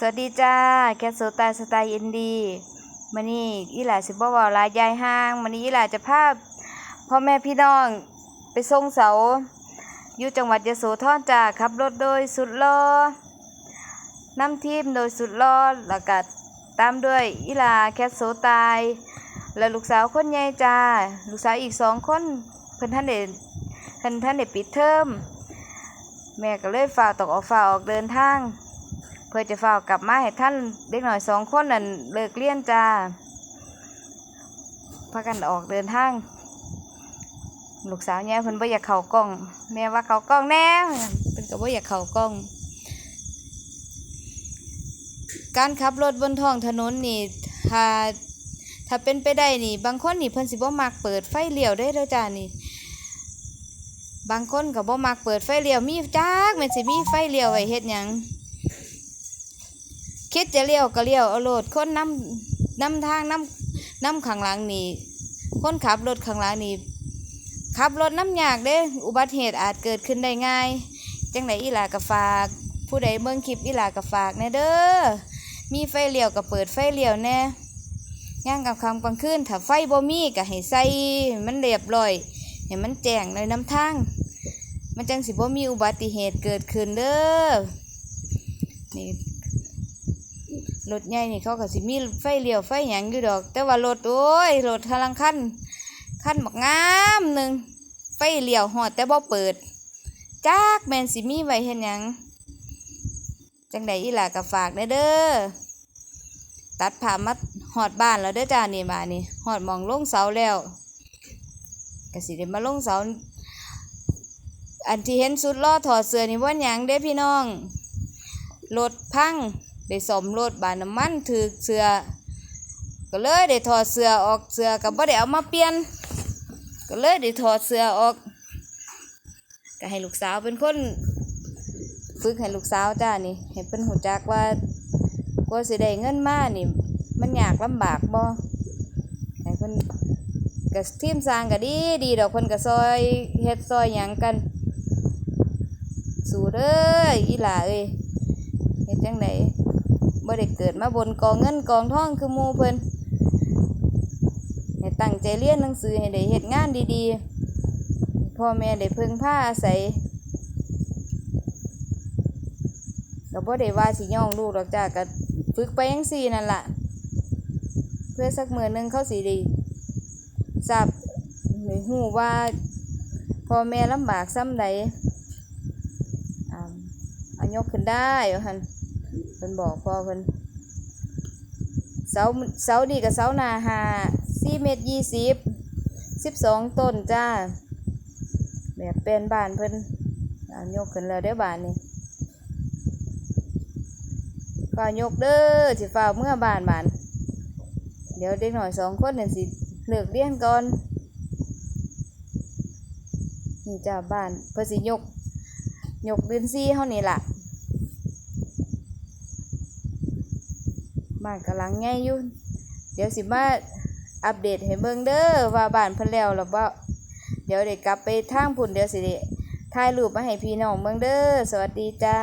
สวัสดีจ้า แคทโซตาสไตล์อินดีมันนี่อีหลาสิบ่เว้าหลายยายห้างมันนี้อีหลาจะพาพ่อแม่พี่น้องไปส่งเสาอยู่จังหวัดยโสธรจ้าขับรถโดยสุดลอนำทีมโดยสุดลอแล้วก็ตามด้วยอีหลาแคทโซตายและลูกสาวคนใหญ่จ้า ลูกสาวอีกสองคนเพิ่นท่านเด็ดท่านท่านเด็ดปิดเทอมแม่ก็เลยฝ่าตกออกฝ่าออกเดินทาง เพื่อจะเฝ้ากลับมาให้ท่านเด็กหน่อยสองคนนั่นเลิกเรียนจ้าพากันออกเดินทางลูกสาวเนี่ยเพิ่นบ่อยากเข้ากล้อง แม่ว่าเข้ากล้องแน่เพิ่นก็บ่อยากเข้ากล้อง การขับรถบนท้องถนนนี่ถ้าถ้าเป็นไปได้นี่ บางคนนี่เพิ่นสิบ่มักเปิดไฟเลี้ยวได้เด้อจ้านี่ บางคนก็บ่มักเปิดไฟเลี้ยวมีจักแม่นสิมีไฟเลี้ยวไว้เฮ็ดหยัง คิดจะเลี้ยวก็เลี้ยวเอาโลดคนนำนำทางนำนำข้างหลังนี่คนขับรถข้างหลังนี่ขับรถน้ำยากเด้อุบัติเหตุอาจเกิดขึ้นได้ง่าย จังไดอีหลากะฝาก ผู้ใดเบิ่งคลิปอีหลากะฝากแน่เด้อมีไฟเลี้ยวก็เปิดไฟเลี้ยวแน่ย่างกับคำกลางคืนถ้าไฟบ่มีก็ให้ใส่มันเรียบร้อยให้มันแจ้งในน้ำทางมันจังสิบ่มีอุบัติเหตุเกิดขึ้นเด้อนี่ รถใหญ่นี่เขาก็สิมีไฟเลี้ยวไฟหยังอยู่ดอก แต่ว่ารถโอ้ยรถพลังคันคันบักงามหนึ่งไฟเลี้ยวหอดแต่บ่เปิดจักแมนสิมีไว้เห็นหยังจังใดอีหล่ะก็ฝากเด้อเด้อตัดผ่ามาหอดบ้านแล้วเด้อจ้านี่มานี่หอดมองลงเสาแล้วก็สิได้มาลงเสาอันที่เห็นสุดล้อถอดเสื้อนี่ว่าหยังเด้พี่น้องรถพัง ได้สมรถบานน้ำมันถือเสือก็เลยได้ถอดเสือออกเสือกับบ่ได้เอามาเปลี่ยน ก็เลยได้ถอดเสือออก ก็ให้ลูกสาวเป็นคนฝึกให้ลูกสาวจ้านี่ให้เป็นหูจักว่ากว่าสิได้เงินมานี่ มันยากลำบากบ่ให้เพิ่นกับทีมสร้างก็ดีดีดอกเพิ่นก็ซอยเฮ็ดซอยหยังกัน สู้เด้ออีหล่าเอ้ยเฮ็ดจังได บ่ได้เกิดมาบนกองเงินกองทองคือหมู่เพิ่นให้ตั้งใจเรียนหนังสือให้ได้เฮ็ดงานดีๆ พ่อแม่ได้พึ่งพาอาศัยก็บ่ได้ว่าสิย่องลูกดอกจ้าก็ฝึกไปจังซี่นั่นล่ะ เพื่อสักมือหนึงเขาสิด้ทราบได้ฮู้ว่าพ่อแม่ลำบากซ้ำใดอ่ายกขึ้นได้หัน เพิ่นบอกพ่อเพิ่นเสาเสาดีกับเสาหนาหาสี่เมตรยี่สิบสิบสองต้นจ้าแบบเป็นบ้านเพิ่นอายกขึ้นแล้วเด้อบ้านนี่ฝ่ายกเด้อสิฝ่าเมื่อบ้านบ้านเดี๋ยวเด็กหน่อยสองคนเนี่ยสิเลิกเรียนก่อนนี่จ้าบ้านเพิ่นสิยก ยกเดือนซี่เฮานี่ล่ะ บ้านกำลังง่ายอยู่เดี๋ยวสิมาอัปเดตให้เบิ่งเด้อว่าบ้านเพิ่นแล้วหรือเปล่าเดี๋ยวเด็กกลับไปทางพุ่นเดี๋ยวสิถ่ายรูปมาให้พี่น้องเบิ่งเด้อสวัสดีจ้า